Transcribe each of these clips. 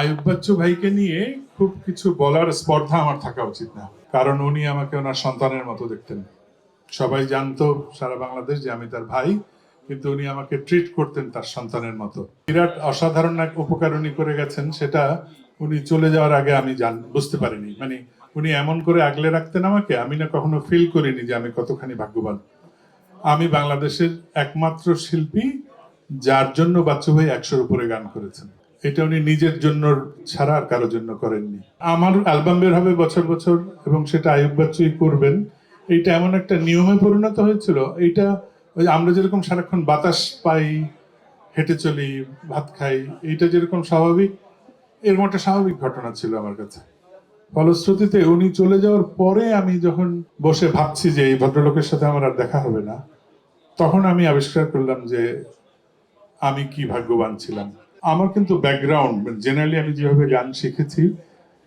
আয়ুব বাচ্চু ভাইকে নিয়ে খুব কিছু বলার স্পর্ধা আমার থাকা উচিত না। কারণ উনি আমাকে ওনার সন্তানের মতো দেখতেন। সবাই জানতো সারা বাংলাদেশ যে আমি তার ভাই, কিন্তু উনি আমাকে ট্রিট করতেন তার সন্তানের মতো। বিরাট অসাধারণ এক উপকার উনি করে গেছেন, সেটা উনি চলে যাওয়ার আগে আমি জান, বুঝতে পারিনি। মানে উনি এমন করে আগলে রাখতেন আমাকে, আমি না কখনো ফিল করিনি যে আমি কতখানি ভাগ্যবান। আমি বাংলাদেশের একমাত্র শিল্পী, যার জন্য বাচ্চু ভাই একশোর উপরে গান করেছেন। এটা উনি নিজের জন্য ছাড়া আর কারোর জন্য করেননি। আমার অ্যালবাম বের হবে বছর বছর এবং সেটা আয়ুব বাচ্চুই করবেন। এইটা এমন একটা নিয়মে পরিণত হয়েছিল। এইটা আমরা যেরকম সারাক্ষণ বাতাস পাই, হেঁটে চলি, ভাত খাই, এইটা যেরকম স্বাভাবিক, এর মতো স্বাভাবিক ঘটনা ছিল আমার কাছে। ফলশ্রুতিতে উনি চলে যাওয়ার পরে আমি যখন বসে ভাবছি যে এই ভদ্রলোকের সাথে আমার আর দেখা হবে না, তখন আমি আবিষ্কার করলাম যে আমি কি ভাগ্যবান ছিলাম। আমার কিন্তু ব্যাকগ্রাউন্ড জেনারেলি আমি যেভাবে গান শিখেছি,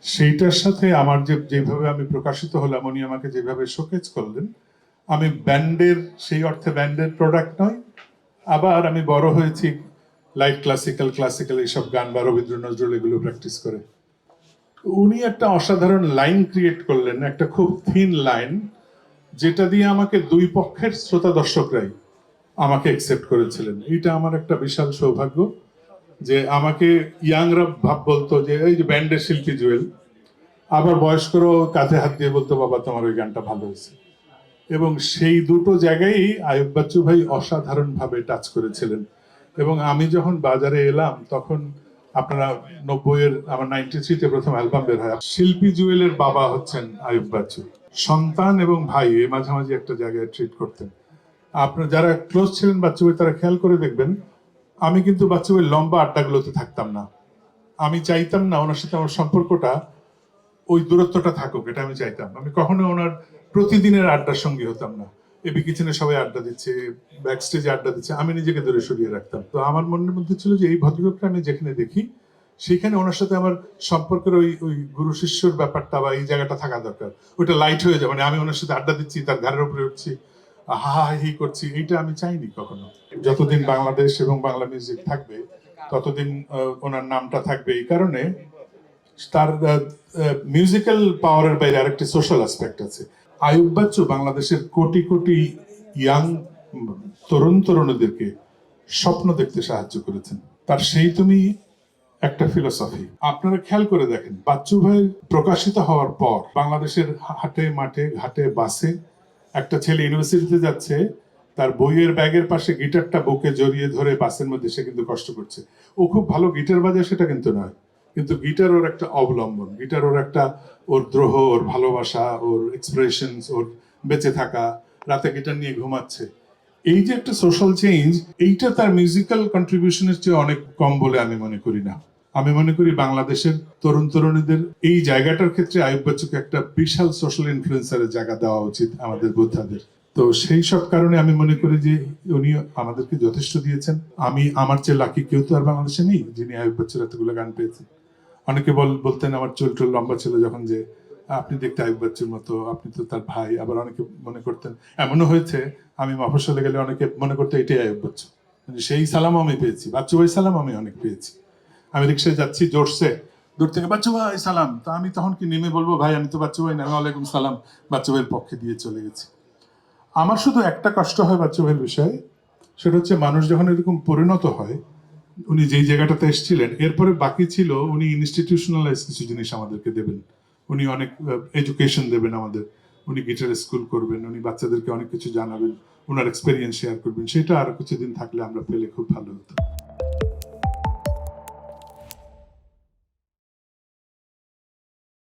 সেইটার সাথে আমার যে, যেভাবে আমি প্রকাশিত হলাম, উনি আমাকে যেভাবে শোকেজ করলেন, আমি ব্যান্ডের সেই অর্থে ব্যান্ডের প্রোডাক্ট নয়, আবার আমি বড় হয়েছি লাইট ক্লাসিক্যাল ক্লাসিক্যাল এইসব গান বা রবীন্দ্র নজরুল এগুলো প্র্যাকটিস করে। উনি একটা অসাধারণ লাইন ক্রিয়েট করলেন, একটা খুব থিন লাইন যেটা দিয়ে আমাকে দুই পক্ষের শ্রোতা দর্শকরাই আমাকে অ্যাকসেপ্ট করেছিলেন। এটা আমার একটা বিশাল সৌভাগ্য। যে আমাকে ইয়াংরা ভাব বলতো যে, এই যে ব্যান্ডের শিল্পী জুয়েল, আবার বয়স্করাও কাঁধে হাত দিয়ে বলতো, বাবা, তোমার ওই গানটা ভালো হয়েছে। এবং সেই দুটো জায়গায় আয়ুব বাচ্চু ভাই অসাধারণ ভাবে টাচ করেছিলেন। এবং আমি যখন বাজারে এলাম, তখন আপনারা নব্বইয়ের, আমার নাইনটি থ্রিতে প্রথম অ্যালবাম বের হয়। শিল্পী জুয়েলের বাবা হচ্ছেন আয়ুব বাচ্চু। সন্তান এবং ভাই, এ মাঝামাঝি একটা জায়গায় ট্রিট করতেন। আপনার যারা ক্লোজ ছিলেন বাচ্চু ভাই, তারা খেয়াল করে দেখবেন আমি কিন্তু বাচ্চাদের লম্বা আড্ডাগুলোতে থাকতাম না। আমি চাইতাম না ওনার সাথে আমার সম্পর্কটা ওই দূরত্বটা থাকুক, এটা আমি চাইতাম। আমি কখনো ওনার প্রতিদিনের আড্ডার সঙ্গী হতাম না। এবি কিচেনে সবাই আড্ডা দিচ্ছে ব্যাক স্টেজে আড্ডা দিচ্ছে, আমি নিজেকে দূরে সরিয়ে রাখতাম। তো আমার মনের মধ্যে ছিল যে এই ভদ্রলোকটা আমি যেখানে দেখি, সেখানে ওনার সাথে আমার সম্পর্কের ওই ওই গুরু শিষ্যর ব্যাপারটা বা এই জায়গাটা থাকা দরকার। ওইটা লাইট হয়ে যাবে মানে আমি ওনার সাথে আড্ডা দিচ্ছি, তার ঘাড়ের উপরে উঠছি। হা হা করছি। এইটা আমি চাইনি কখনো। যতদিন বাংলাদেশ এবং বাংলা মিউজিক থাকবে, ততদিন ওনার নামটা থাকবে এই কারণে তার মিউজিক্যাল পাওয়ারের বাইরে আরেকটি সোশ্যাল অ্যাসপেক্ট আছে। আয়ুব বাচ্চু বাংলাদেশের কোটি কোটি ইয়াং তরুণ তরুণীদেরকে স্বপ্ন দেখতে সাহায্য করেছেন। তার সেই তুমি একটা ফিলোসফি আপনারা খেয়াল করে দেখেন, বাচ্চু ভাই প্রকাশিত হওয়ার পর বাংলাদেশের হাটে, মাঠে, ঘাটে, বাসে একটা ছেলে ইউনিভার্সিটিতে যাচ্ছে, তার বইয়ের ব্যাগের পাশে গিটারটা বুকে জড়িয়ে ধরে বাসের মধ্যে সে কিন্তু কষ্ট করছে। ও খুব ভালো গিটার বাজায় সেটা কিন্তু নয়, কিন্তু গিটার ওর একটা অবলম্বন, গিটার ওর একটা, ওর দ্রোহ, ওর ভালোবাসা, ওর এক্সপ্রেশন ওর বেঁচে থাকা, রাতে গিটার নিয়ে ঘুমাচ্ছে। এই যে একটা সোশ্যাল চেঞ্জ এইটা তার মিউজিক্যাল কন্ট্রিবিউশনের চেয়ে অনেক কম বলে আমি মনে করি না। আমি মনে করি বাংলাদেশের তরুণ তরুণীদের এই জায়গাটার ক্ষেত্রে আয়ুব বাচ্চুকে একটা বিশাল সোশ্যাল ইনফ্লুয়েন্সারের জায়গা দেওয়া উচিত আমাদের বোদ্ধাদের। তো সেই সব কারণে আমি মনে করি যে উনি আমাদেরকে যথেষ্ট দিয়েছেন। আমি আমার চেয়ে লাকি কেউ তো আর বাংলাদেশে নেই যিনি আয়ুব বাচ্চুর এতগুলো গান পেয়েছেন। অনেকে বল, বলতেন আমার চুল টুল লম্বা ছিল যখন যে, আপনি দেখতে আয়ুব বাচ্চুর মতো, আপনি তো তার ভাই। আবার অনেকে মনে করতেন, এমনও হয়েছে, আমি মফসলে গেলে অনেকে মনে করতে এটাই আয়ুব বাচ্চু। সেই সালাম আমি পেয়েছি। বাচ্চু ভাই সালাম আমি অনেক পেয়েছি। আমি রিক্সায় যাচ্ছি, জোরসে। দূর থেকে, বাচ্চু ভাই, সালাম। তো আমি তখন কি নেমে বলব, ভাই, আমি তো বাচ্চু ভাই, না, আমি ওয়ালাইকুম সালাম। বাচ্চু ভাইয়ের পক্ষে দিয়ে চলে গেছি। আমার শুধু একটা কষ্ট হয় বাচ্চু ভাইয়ের বিষয়ে, সেটা হচ্ছে মানুষ যখন এরকম পরিণত হয়, উনি যেই জায়গাটাতে এসেছিলেন, এরপরে বাকি ছিল উনি ইনস্টিটিউশনালাইজ কিছু জিনিস আমাদেরকে দেবেন। উনি অনেক এডুকেশন দেবেন আমাদের। উনি গিটার স্কুল করবেন, উনি বাচ্চাদেরকে অনেক কিছু জানাবেন ওনার এক্সপেরিয়েন্স শেয়ার করবেন, সেটা আর কিছুদিন থাকলে আমরা পেলে খুব ভালো হতো।